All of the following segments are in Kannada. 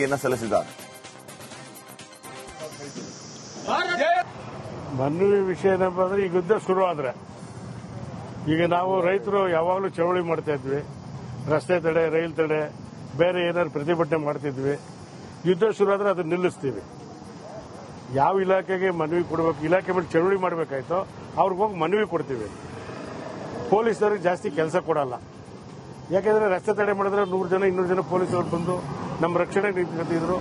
ಮನವಿಯನ್ನ ಸಲ್ಲಿಸಿದ್ದಾರೆ. ಮನವಿ ವಿಷಯ ಏನಪ್ಪ ಅಂದ್ರೆ ಈಗ ಯುದ್ಧ ಶುರು ಆದ್ರೆ. ಈಗ ನಾವು ರೈತರು ಯಾವಾಗಲೂ ಚಳವಳಿ ಮಾಡ್ತಾ ಇದ್ವಿ. ರಸ್ತೆ ತಡೆ, ರೈಲ್ ತಡೆ, ಬೇರೆ ಏನಾದ್ರು ಪ್ರತಿಭಟನೆ ಮಾಡ್ತಿದ್ವಿ. ಯುದ್ಧ ಶುರು ಆದ್ರೆ ಅದನ್ನ ನಿಲ್ಲಿಸ್ತೀವಿ. ಯಾವ ಇಲಾಖೆಗೆ ಮನವಿ ಕೊಡಬೇಕು, ಇಲಾಖೆ ಮೇಲೆ ಚಳವಳಿ ಮಾಡಬೇಕಾಯ್ತು, ಅವ್ರಿಗೆ ಹೋಗಿ ಮನವಿ ಕೊಡ್ತೀವಿ. ಪೊಲೀಸರಿಗೆ ಜಾಸ್ತಿ ಕೆಲಸ ಕೊಡಲ್ಲ. ಯಾಕೆಂದ್ರೆ ರಸ್ತೆ ತಡೆ ಮಾಡಿದ್ರೆ ನೂರು ಜನ, ಇನ್ನೂರು ಜನ ಪೊಲೀಸರು ಬಂದು ನಮ್ಮ ರಕ್ಷಣೆಗೆ ನಿಂತ್ಕೊತಿದ್ರು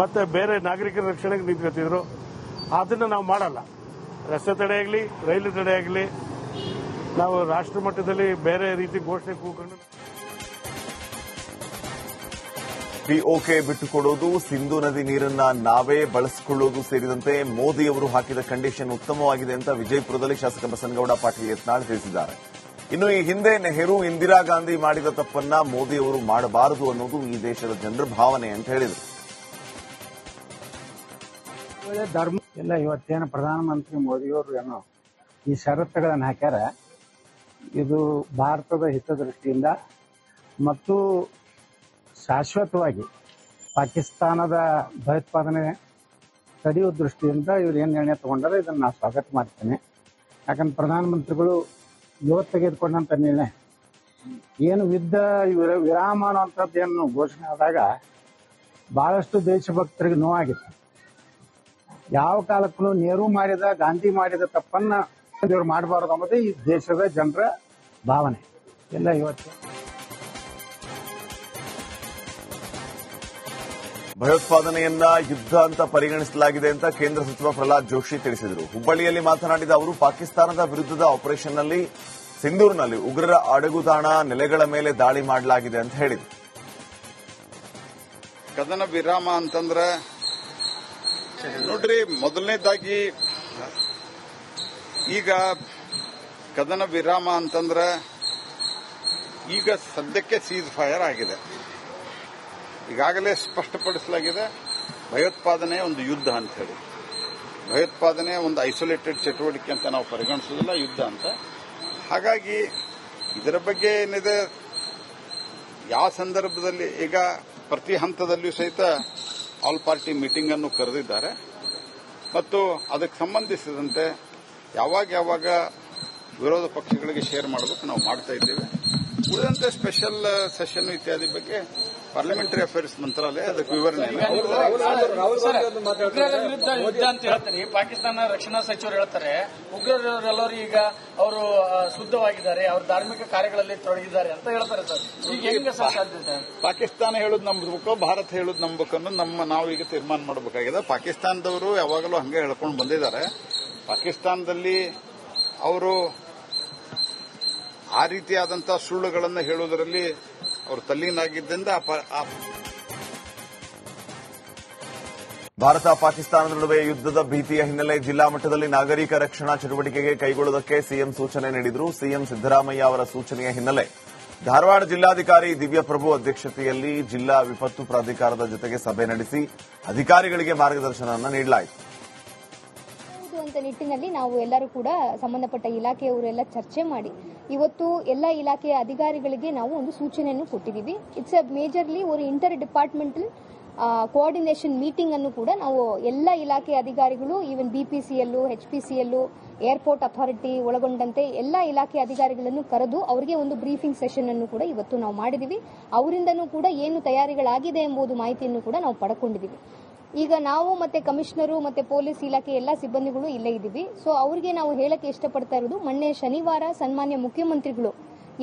ಮತ್ತೆ ಬೇರೆ ನಾಗರಿಕರ ರಕ್ಷಣೆಗೆ ನಿಂತ್ಕೊತಿದ್ರು ಅದನ್ನ ನಾವು ಮಾಡಲ್ಲ. ರಸ್ತೆ ತಡೆ ಆಗಲಿ, ರೈಲು ತಡೆ ಆಗಲಿ, ನಾವು ರಾಷ್ಟ್ರ ಮಟ್ಟದಲ್ಲಿ ಬೇರೆ ರೀತಿ ಘೋಷಣೆ ಕೂಕೊಂಡು ಪಿಒಕೆ ಬಿಟ್ಟುಕೊಡೋದು ಸಿಂಧು ನದಿ ನೀರನ್ನ ನಾವೇ ಬಳಸಿಕೊಳ್ಳೋದು ಸೇರಿದಂತೆ ಮೋದಿಯವರು ಹಾಕಿದ ಕಂಡೀಷನ್ ಉತ್ತಮವಾಗಿದೆ ಅಂತ ವಿಜಯಪುರದಲ್ಲಿ ಶಾಸಕ ಬಸನಗೌಡ ಪಾಟೀಲ್ ಯತ್ನಾಳ್ ತಿಳಿಸಿದ್ದಾರೆ. ಇನ್ನು ಈ ಹಿಂದೆ ನೆಹರು, ಇಂದಿರಾ ಗಾಂಧಿ ಮಾಡಿದ ತಪ್ಪನ್ನ ಮೋದಿ ಅವರು ಮಾಡಬಾರದು ಅನ್ನೋದು ಈ ದೇಶದ ಜನರ ಭಾವನೆ ಅಂತ ಹೇಳಿದರು. ಧರ್ಮ. ಎಲ್ಲ ಇವತ್ತೇನು ಪ್ರಧಾನಮಂತ್ರಿ ಮೋದಿಯವರು ಏನೋ ಈ ಷರತ್ತುಗಳನ್ನು ಹಾಕ್ಯಾರ. ಇದು ಭಾರತದ ಹಿತದೃಷ್ಟಿಯಿಂದ ಮತ್ತು ಶಾಶ್ವತವಾಗಿ ಪಾಕಿಸ್ತಾನದ ಭಯೋತ್ಪಾದನೆ ತಡೆಯುವ ದೃಷ್ಟಿಯಿಂದ ಇವ್ರು ಏನು ನಿರ್ಣಯ ತಗೊಂಡಾರೆ ಇದನ್ನು ನಾನು ಸ್ವಾಗತ ಮಾಡ್ತೇನೆ. ಯಾಕಂದ್ರೆ ಪ್ರಧಾನಮಂತ್ರಿಗಳು ಇವತ್ತು ತೆಗೆದುಕೊಂಡಂತ ನಿರ್ಣಯ. ಏನು ಯುದ್ಧ, ವಿರ- ವಿರಾಮ ಅನ್ನುವಂಥದ್ದು ಘೋಷಣೆ ಆದಾಗ ಬಹಳಷ್ಟು ದೇಶಭಕ್ತರಿಗೆ ನೋವಾಗಿತ್ತು. ಯಾವ ಕಾಲಕ್ಕೂ ನೆಹರು ಮಾಡಿದ, ಗಾಂಧಿ ಮಾಡಿದ ತಪ್ಪನ್ನ ಇವ್ರು ಮಾಡಬಾರದು ಅನ್ನೋದೇ ಈ ದೇಶದ ಜನರ ಭಾವನೆ. ಎಲ್ಲ ಇವತ್ತು ಭಯೋತ್ಪಾದನೆಯನ್ನ ಯುದ್ಧ ಅಂತ ಪರಿಗಣಿಸಲಾಗಿದೆ ಅಂತ ಕೇಂದ್ರ ಸಚಿವ ಪ್ರಹ್ಲಾದ್ ಜೋಶಿ ತಿಳಿಸಿದರು. ಹುಬ್ಬಳ್ಳಿಯಲ್ಲಿ ಮಾತನಾಡಿದ ಅವರು, ಪಾಕಿಸ್ತಾನದ ವಿರುದ್ಧದ ಆಪರೇಷನ್ನಲ್ಲಿ ಸಿಂಧೂರಿನಲ್ಲಿ ಉಗ್ರರ ಅಡಗುದಾಣ ನೆಲೆಗಳ ಮೇಲೆ ದಾಳಿ ಮಾಡಲಾಗಿದೆ ಅಂತ ಹೇಳಿದರು. ಕದನ ವಿರಾಮ ಅಂತಂದ್ರೆ, ನೋಡ್ರಿ, ಮೊದಲನೇದಾಗಿ ಈಗ ಕದನ ವಿರಾಮ ಅಂತಂದ್ರೆ, ಈಗ ಸದ್ಯಕ್ಕೆ ಸೀಸ್ ಫೈರ್ ಆಗಿದೆ. ಈಗಾಗಲೇ ಸ್ಪಷ್ಟಪಡಿಸಲಾಗಿದೆ ಭಯೋತ್ಪಾದನೆ ಒಂದು ಯುದ್ಧ ಅಂತ ಹೇಳಿ. ಭಯೋತ್ಪಾದನೆ ಒಂದು ಐಸೋಲೇಟೆಡ್ ಚಟುವಟಿಕೆ ಅಂತ ನಾವು ಪರಿಗಣಿಸೋದಿಲ್ಲ ಯುದ್ಧ ಅಂತ. ಹಾಗಾಗಿ ಇದರ ಬಗ್ಗೆ ಏನಿದೆ? ಯಾವ ಸಂದರ್ಭದಲ್ಲಿ, ಈಗ ಪ್ರತಿ ಹಂತದಲ್ಲಿಯೂ ಸಹಿತ ಆಲ್ ಪಾರ್ಟಿ ಮೀಟಿಂಗ್ ಅನ್ನು ಕರೆದಿದ್ದಾರೆ. ಮತ್ತು ಅದಕ್ಕೆ ಸಂಬಂಧಿಸಿದಂತೆ ಯಾವಾಗ ಯಾವಾಗ ವಿರೋಧ ಪಕ್ಷಗಳಿಗೆ ಶೇರ್ ಮಾಡಬೇಕು ನಾವು ಮಾಡ್ತಾ ಇದ್ದೇವೆ. ಉಳಿದಂತೆ ಸ್ಪೆಷಲ್ ಸೆಷನ್ ಇತ್ಯಾದಿ ಬಗ್ಗೆ ಪಾರ್ಲಿಮೆಂಟರಿ ಅಫೇರ್ಸ್ ಮಂತ್ರಾಲಯ ಅದಕ್ಕೆ ವಿವರಣೆ ಉಗ್ರರ ವಿರುದ್ಧ ಯುದ್ಧ ಅಂತ ಹೇಳ್ತಾರೆ. ಪಾಕಿಸ್ತಾನ ರಕ್ಷಣಾ ಸಚಿವರು ಹೇಳ್ತಾರೆ ಉಗ್ರರೆಲ್ಲರೂ ಈಗ ಅವರು ಶುದ್ಧವಾಗಿದ್ದಾರೆ ಅವ್ರ ಧಾರ್ಮಿಕ ಕಾರ್ಯಗಳಲ್ಲಿ ತೊಡಗಿದ್ದಾರೆ ಅಂತ ಹೇಳ್ತಾರೆ ಸರ್. ಈಗ ಹೆಂಗ ಸರ್ ಸಾಧ್ಯತೆ ಪಾಕಿಸ್ತಾನ ಹೇಳೋದು ನಂಬಬೇಕು ಭಾರತ ಹೇಳೋದು ನಂಬಬೇಕು ಅನ್ನೋದು ನಮ್ಮ ನಾವು ಈಗ ತೀರ್ಮಾನ ಮಾಡಬೇಕಾಗಿದೆ. ಪಾಕಿಸ್ತಾನದವರು ಯಾವಾಗಲೂ ಹಂಗೆ ಹೇಳ್ಕೊಂಡು ಬಂದಿದ್ದಾರೆ. ಪಾಕಿಸ್ತಾನದಲ್ಲಿ ಅವರು ಆ ರೀತಿಯಾದಂತಹ ಸುಳ್ಳುಗಳನ್ನು ಹೇಳುವುದರಲ್ಲಿ ಅವರು ತಲ್ಲೀನಾಗಿದ್ದರಿಂದ ಭಾರತ ಪಾಕಿಸ್ತಾನದ ನಡುವೆ ಯುದ್ಧದ ಭೀತಿಯ ಹಿನ್ನೆಲೆ ಜಿಲ್ಲಾ ಮಟ್ಟದಲ್ಲಿ ನಾಗರಿಕ ರಕ್ಷಣಾ ಚಟುವಟಿಕೆಗೆ ಕೈಗೊಳ್ಳುವುದಕ್ಕೆ ಸಿಎಂ ಸೂಚನೆ ನೀಡಿದರು. ಸಿಎಂ ಸಿದ್ದರಾಮಯ್ಯ ಅವರ ಸೂಚನೆಯ ಹಿನ್ನೆಲೆ ಧಾರವಾಡ ಜಿಲ್ಲಾಧಿಕಾರಿ ದಿವ್ಯಪ್ರಭು ಅಧ್ಯಕ್ಷತೆಯಲ್ಲಿ ಜಿಲ್ಲಾ ವಿಪತ್ತು ಪ್ರಾಧಿಕಾರದ ಜೊತೆಗೆ ಸಭೆ ನಡೆಸಿ ಅಧಿಕಾರಿಗಳಿಗೆ ಮಾರ್ಗದರ್ಶನವನ್ನು ನೀಡಲಾಯಿತು. ಅಂತ ನಿಟ್ಟಿನಲ್ಲಿ ನಾವು ಎಲ್ಲರೂ ಕೂಡ ಸಂಬಂಧಪಟ್ಟ ಇಲಾಖೆಯವರೆಲ್ಲ ಚರ್ಚೆ ಮಾಡಿ ಇವತ್ತು ಎಲ್ಲ ಇಲಾಖೆಯ ಅಧಿಕಾರಿಗಳಿಗೆ ನಾವು ಒಂದು ಸೂಚನೆಯನ್ನು ಕೊಟ್ಟಿದ್ದೀವಿ. ಇಟ್ಸ್ ಅ ಮೇಜರ್ಲಿ ಒಂದು ಇಂಟರ್ ಡಿಪಾರ್ಟ್ಮೆಂಟಲ್ ಕೋಆರ್ಡಿನೇಷನ್ ಮೀಟಿಂಗ್ ಅನ್ನು ಕೂಡ ನಾವು ಎಲ್ಲ ಇಲಾಖೆಯ ಅಧಿಕಾರಿಗಳು ಈವನ್ ಎಲ್ಲು H P C L airport authority ಒಳಗೊಂಡಂತೆ ಎಲ್ಲ ಇಲಾಖೆ ಅಧಿಕಾರಿಗಳನ್ನು ಕರೆದು ಅವರಿಗೆ ಒಂದು ಬ್ರೀಫಿಂಗ್ ಸೆಷನ್ ಅನ್ನು ಕೂಡ ಇವತ್ತು ನಾವು ಮಾಡಿದ್ದೀವಿ. ಅವರಿಂದನೂ ಕೂಡ ಏನು ತಯಾರಿಗಳಾಗಿದೆ ಎಂಬುದು ಮಾಹಿತಿಯನ್ನು ಕೂಡ ನಾವು ಪಡ್ಕೊಂಡಿದ್ದೀವಿ. ಈಗ ನಾವು ಮತ್ತೆ ಕಮಿಷನರು ಮತ್ತೆ ಪೊಲೀಸ್ ಇಲಾಖೆ ಎಲ್ಲ ಸಿಬ್ಬಂದಿಗಳು ಇಲ್ಲೇ ಇದ್ದೀವಿ. ಸೊ ಅವ್ರಿಗೆ ನಾವು ಹೇಳಕ್ಕೆ ಇಷ್ಟಪಡ್ತಾ ಇರೋದು, ಮೊನ್ನೆ ಶನಿವಾರ ಸನ್ಮಾನ್ಯ ಮುಖ್ಯಮಂತ್ರಿಗಳು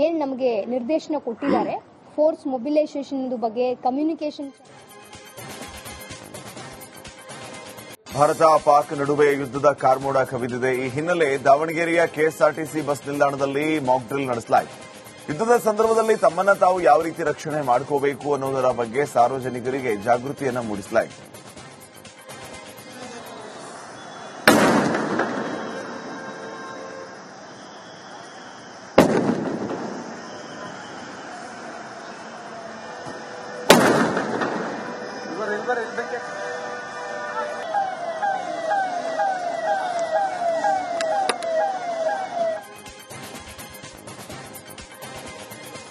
ಏನ್ ನಮಗೆ ನಿರ್ದೇಶನ ಕೊಟ್ಟಿದ್ದಾರೆ ಫೋರ್ಸ್ ಮೊಬಿಲೈಸೇಷನ್ ಬಗ್ಗೆ ಕಮ್ಯುನಿಕೇಶನ್ ಭಾರತ ಪಾಕ್ ನಡುವೆ ಯುದ್ಧದ ಕಾರ್ಮೋಡ ಕವಿದಿದೆ. ಈ ಹಿನ್ನೆಲೆ ದಾವಣಗೆರೆಯ ಕೆಎಸ್ಆರ್ಟಿಸಿ ಬಸ್ ನಿಲ್ದಾಣದಲ್ಲಿ ಮಾಕ್ ಡ್ರಿಲ್ ನಡೆಸಲಾಯಿತು. ಯುದ್ಧದ ಸಂದರ್ಭದಲ್ಲಿ ತಮ್ಮನ್ನ ತಾವು ಯಾವ ರೀತಿ ರಕ್ಷಣೆ ಮಾಡ್ಕೋಬೇಕು ಅನ್ನೋದರ ಬಗ್ಗೆ ಸಾರ್ವಜನಿಕರಿಗೆ ಜಾಗೃತಿಯನ್ನು ಮೂಡಿಸಲಾಯಿತು.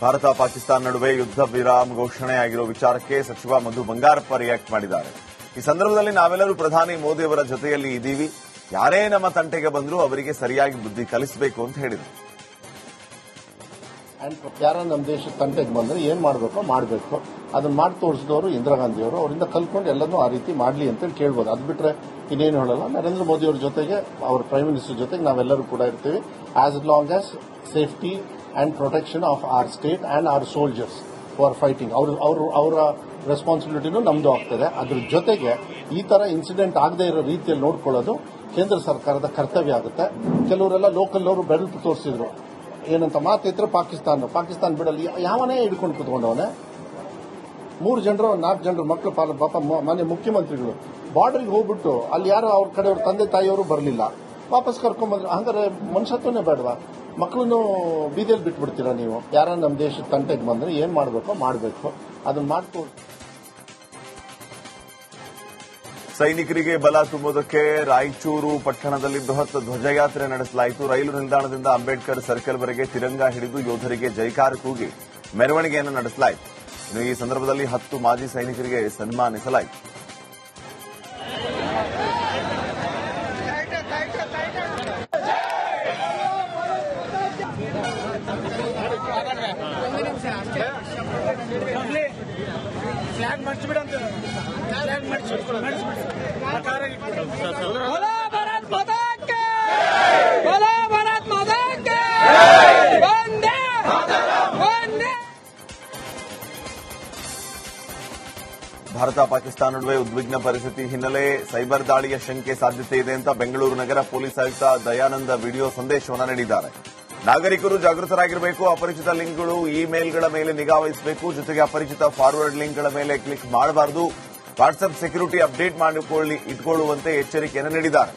ಭಾರತ ಪಾಕಿಸ್ತಾನ ನಡುವೆ ಯುದ್ಧ ವಿರಾಮ ಘೋಷಣೆಯಾಗಿರುವ ವಿಚಾರಕ್ಕೆ ಸಚಿವ ಮಧು ಬಂಗಾರಪ್ಪ ರಿಯಾಕ್ಟ್ ಮಾಡಿದ್ದಾರೆ. ಈ ಸಂದರ್ಭದಲ್ಲಿ ನಾವೆಲ್ಲರೂ ಪ್ರಧಾನಿ ಮೋದಿ ಅವರ ಜೊತೆಯಲ್ಲಿ ಇದ್ದೀವಿ. ಯಾರೇ ನಮ್ಮ ತಂಟೆಗೆ ಬಂದರೂ ಅವರಿಗೆ ಸರಿಯಾಗಿ ಬುದ್ಧಿ ಕಲಿಸಬೇಕು ಅಂತ ಹೇಳಿದರು. ಅಂಡ್ ಯಾರ ನಮ್ಮ ದೇಶದ ತಂಟೆಗೆ ಬಂದ್ರೆ ಏನ್ ಮಾಡಬೇಕು ಮಾಡಬೇಕು. ಅದನ್ನ ಮಾಡಿ ತೋರಿಸಿದವರು ಇಂದಿರಾ ಗಾಂಧಿ ಅವರು ಅವರಿಂದ ಕಲ್ತ್ಕೊಂಡು ಎಲ್ಲಾನು ಆ ರೀತಿ ಮಾಡಲಿ ಅಂತೇಳಿ ಕೇಳ್ಬೋದು. ಅದು ಬಿಟ್ರೆ ಇನ್ನೇನು ಹೇಳಲ್ಲ. ನರೇಂದ್ರ ಮೋದಿ ಅವರ ಜೊತೆಗೆ, ಅವ್ರ ಪ್ರೈಮ್ ಮಿನಿಸ್ಟರ್ ಜೊತೆಗೆ ನಾವೆಲ್ಲರೂ ಕೂಡ ಇರ್ತೀವಿ. As long as safety and protection of our state and our soldiers for fighting ಅವರು ಅವರು, ಅವರ ರೆಸ್ಪಾನ್ಸಿಬಿಲಿಟಿನೂ ನಮ್ದು ಆಗ್ತದೆ. ಅದ್ರ ಜೊತೆಗೆ ಈ ತರ ಇನ್ಸಿಡೆಂಟ್ ಆಗದೆ ಇರೋ ರೀತಿಯಲ್ಲಿ ನೋಡ್ಕೊಳ್ಳೋದು ಕೇಂದ್ರ ಸರ್ಕಾರದ ಕರ್ತವ್ಯ ಆಗುತ್ತೆ. ಕೆಲವರೆಲ್ಲ ಲೋಕಲ್ ಅವರು ಬೆರಳು ತೋರಿಸಿದ್ರು. ಏನಂತ ಮಾತಿದ್ರೆ ಪಾಕಿಸ್ತಾನ ಪಾಕಿಸ್ತಾನ ಬಿಡಲ್ಲಿ ಯಾವನೇ ಹಿಡ್ಕೊಂಡು ಕುತ್ಕೊಂಡವನೇ, ಮೂರು ಜನರು, ನಾಲ್ಕು ಜನರು ಮಕ್ಕಳು ಪಾಪ ಮನೆ ಮುಖ್ಯಮಂತ್ರಿಗಳು ಬಾರ್ಡರ್ಗೆ ಹೋಗ್ಬಿಟ್ಟು ಅಲ್ಲಿ ಯಾರೋ ಅವ್ರ ಕಡೆಯವ್ರ ತಂದೆ, ತಾಯಿಯವರು ಬರಲಿಲ್ಲ. ವಾಪಸ್ ಕರ್ಕೊಂಡ್ಬಂದ್ರು ಹಂಗಾರೆ ಮನುಷ್ಯತ್ವನೇ ಬೇಡವಾ? ಮಕ್ಕಳನ್ನು ಬೀದಿಯಲ್ಲಿ ಬಿಟ್ಬಿಡ್ತೀರಾ ನೀವು? ಯಾರ ನಮ್ಮ ದೇಶದ ತಂಟೆಗೆ ಬಂದ್ರೆ ಏನು ಮಾಡಬೇಕು? ಮಾಡಬೇಕು. ಅದನ್ನ ಮಾಡ್ಕೊ ಸೈನಿಕರಿಗೆ ಬಲ ತುಂಬುವುದಕ್ಕೆ ರಾಯಚೂರು ಪಟ್ಟಣದಲ್ಲಿ ಬೃಹತ್ ಧ್ವಜಯಾತ್ರೆ ನಡೆಸಲಾಯಿತು. ರೈಲು ನಿಲ್ದಾಣದಿಂದ ಅಂಬೇಡ್ಕರ್ ಸರ್ಕಲ್ವರೆಗೆ ತಿರಂಗ ಹಿಡಿದು ಯೋಧರಿಗೆ ಜೈಕಾರ ಕೂಗಿ ಮೆರವಣಿಗೆಯನ್ನು ನಡೆಸಲಾಯಿತು. ಈ ಸಂದರ್ಭದಲ್ಲಿ ಹತ್ತು ಮಾಜಿ ಸೈನಿಕರಿಗೆ ಸನ್ಮಾನಿಸಲಾಯಿತು. ಫ್ಲಾಗ್ ಭಾರತ ಪಾಕಿಸ್ತಾನ ನಡುವೆ ಉದ್ವಿಗ್ನ ಪರಿಸ್ಥಿತಿ ಹಿನ್ನೆಲೆ ಸೈಬರ್ ದಾಳಿಯ ಶಂಕೆ ಸಾಧ್ಯತೆ ಇದೆ ಅಂತ ಬೆಂಗಳೂರು ನಗರ ಪೊಲೀಸ್ ಆಯುಕ್ತ ದಯಾನಂದ ವಿಡಿಯೋ ಸಂದೇಶವನ್ನು ನೀಡಿದ್ದಾರೆ. ನಾಗರಿಕರು ಜಾಗೃತರಾಗಿರಬೇಕು, ಅಪರಿಚಿತ ಲಿಂಕ್ಗಳು ಇಮೇಲ್ಗಳ ಮೇಲೆ ನಿಗಾ ವಹಿಸಬೇಕು, ಜೊತೆಗೆ ಅಪರಿಚಿತ ಫಾರ್ವರ್ಡ್ ಲಿಂಕ್ಗಳ ಮೇಲೆ ಕ್ಲಿಕ್ ಮಾಡಬಾರದು. ವಾಟ್ಸ್ಆಪ್ ಸೆಕ್ಯೂರಿಟಿ ಅಪ್ಡೇಟ್ ಮಾಡಿಕೊಳ್ಳಿ, ಇಟ್ಕೊಳ್ಳುವಂತೆ ಎಚ್ಚರಿಕೆಯನ್ನು ನೀಡಿದ್ದಾರೆ.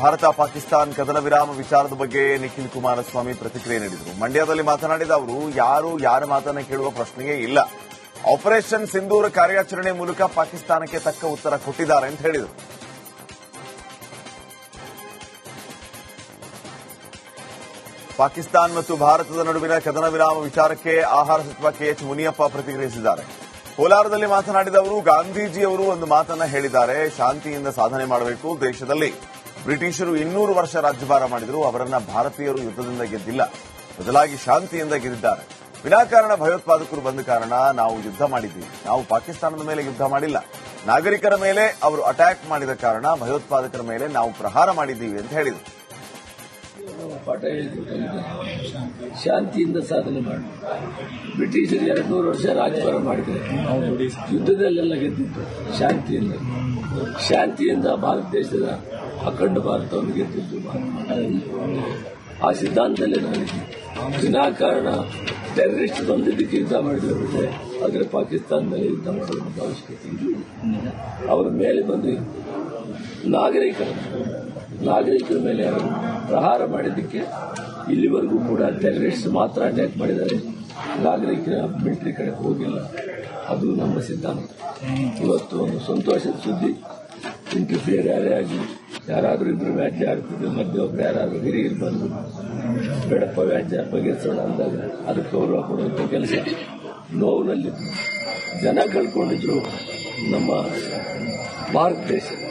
ಭಾರತ, ಪಾಕಿಸ್ತಾನ್ ಕದನ ವಿರಾಮ ವಿಚಾರದ ಬಗ್ಗೆ ನಿಖಿಲ್ ಕುಮಾರಸ್ವಾಮಿ ಪ್ರತಿಕ್ರಿಯೆ ನೀಡಿದರು. ಮಂಡ್ಯದಲ್ಲಿ ಮಾತನಾಡಿದ ಅವರು, ಯಾರು ಯಾರ ಮಾತನ್ನು ಕೇಳುವ ಪ್ರಶ್ನೆಯೇ ಇಲ್ಲ. ಆಪರೇಷನ್ ಸಿಂಧೂರ ಕಾರ್ಯಾಚರಣೆ ಮೂಲಕ ಪಾಕಿಸ್ತಾನಕ್ಕೆ ತಕ್ಕ ಉತ್ತರ ಕೊಟ್ಟಿದ್ದಾರೆ ಅಂತ ಹೇಳಿದರು. ಪಾಕಿಸ್ತಾನ ಮತ್ತು ಭಾರತದ ನಡುವಿನ ಕದನ ವಿರಾಮ ವಿಚಾರಕ್ಕೆ ಆಹಾರ ಸಚಿವ ಕೆಎಚ್ ಮುನಿಯಪ್ಪ ಪ್ರತಿಕ್ರಿಯಿಸಿದ್ದಾರೆ. ಕೋಲಾರದಲ್ಲಿ ಮಾತನಾಡಿದ ಅವರು, ಗಾಂಧೀಜಿಯವರು ಒಂದು ಮಾತನ್ನ ಹೇಳಿದ್ದಾರೆ, ಶಾಂತಿಯಿಂದ ಸಾಧನೆ ಮಾಡಬೇಕು ದೇಶದಲ್ಲಿ. ಬ್ರಿಟಿಷರು ಇನ್ನೂರು ವರ್ಷ ರಾಜ್ಯಭಾರ ಮಾಡಿದರು ಅವರನ್ನ ಭಾರತೀಯರು ಯುದ್ಧದಿಂದ ಗೆದ್ದಿಲ್ಲ, ಬದಲಾಗಿ ಶಾಂತಿಯಿಂದ ಗೆದ್ದಿದ್ದಾರೆ. ವಿನಾಕಾರಣ ಭಯೋತ್ಪಾದಕರು ಬಂದ ಕಾರಣ ನಾವು ಯುದ್ಧ ಮಾಡಿದ್ದೀವಿ. ನಾವು ಪಾಕಿಸ್ತಾನದ ಮೇಲೆ ಯುದ್ಧ ಮಾಡಿಲ್ಲ. ನಾಗರಿಕರ ಮೇಲೆ ಅವರು ಅಟ್ಯಾಕ್ ಮಾಡಿದ ಕಾರಣ ಭಯೋತ್ಪಾದಕರ ಮೇಲೆ ನಾವು ಪ್ರಹಾರ ಮಾಡಿದ್ದೀವಿ ಅಂತ ಹೇಳಿದರು. ಪಾಠ ಹೇಳಿಕೊಟ್ಟಿದ್ದಾರೆ ಶಾಂತಿಯಿಂದ ಸಾಧನೆ ಮಾಡಿ. ಬ್ರಿಟಿಷರು ಎರಡು ನೂರು ವರ್ಷ ರಾಜಭಾರ ಮಾಡಿದ್ದಾರೆ. ಯುದ್ಧದಲ್ಲೆಲ್ಲ ಗೆದ್ದಿದ್ದು ಶಾಂತಿಯಿಂದ. ಶಾಂತಿಯಿಂದ ಭಾರತ ದೇಶದ ಅಖಂಡ ಭಾರತವನ್ನು ಗೆದ್ದಿದ್ದು ಆ ಸಿದ್ಧಾಂತದಲ್ಲೇ ನಾನಿದ್ದೀನಿ ವಿನಾಕಾರಣ ಟೆರರಿಸ್ಟ್ ಬಂದಿದ್ದಕ್ಕೆ ಯುದ್ಧ ಮಾಡಿದ್ರೆ ಆದರೆ ಪಾಕಿಸ್ತಾನ ಮೇಲೆ ಯುದ್ಧ ಮಾಡುವಂಥ ಅವಶ್ಯಕತೆ ಇಲ್ಲ ಅವರ ಮೇಲೆ ಬಂದು ನಾಗರಿಕರ ನಾಗರಿಕರ ಮೇಲೆ ಪ್ರಹಾರ ಮಾಡಿದ್ದಕ್ಕೆ ಇಲ್ಲಿವರೆಗೂ ಕೂಡ ಟೆರರಿಸ್ಟ್ ಮಾತ್ರ ಅಟ್ಯಾಕ್ ಮಾಡಿದ್ದಾರೆ. ನಾಗರಿಕರ ಮಿಲಿಟರಿ ಕಡೆ ಹೋಗಿಲ್ಲ. ಅದು ನಮ್ಮ ಸಿದ್ಧಾಂತ. ಇವತ್ತು ಒಂದು ಸಂತೋಷದ ಸುದ್ದಿ. ಇಂಟರ್ಫಿಯರ್ ಯಾರೇ ಆಗಲಿ ಯಾರಾದರೂ ಇಬ್ಬರು ವ್ಯಾಜ್ಯ ಆಗ್ತಿದ್ರು ಮಧ್ಯೆ ಒಬ್ರು ಯಾರಾದರೂ ಹಿರಿಯರು ಬಂದು ಬೇಡಪ್ಪ ವ್ಯಾಜ್ಯ, ಬಗೆಹರಿಸೋಣ ಅಂದಾಗ ಅದಕ್ಕೆ ಗೌರವ ಕೊಡುವಂಥ ಕೆಲಸ. ನೋವಿನಲ್ಲಿ ಜನ ಕಳ್ಕೊಂಡಿದ್ರು ನಮ್ಮ ಭಾರತ ದೇಶ.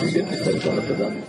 Begitu.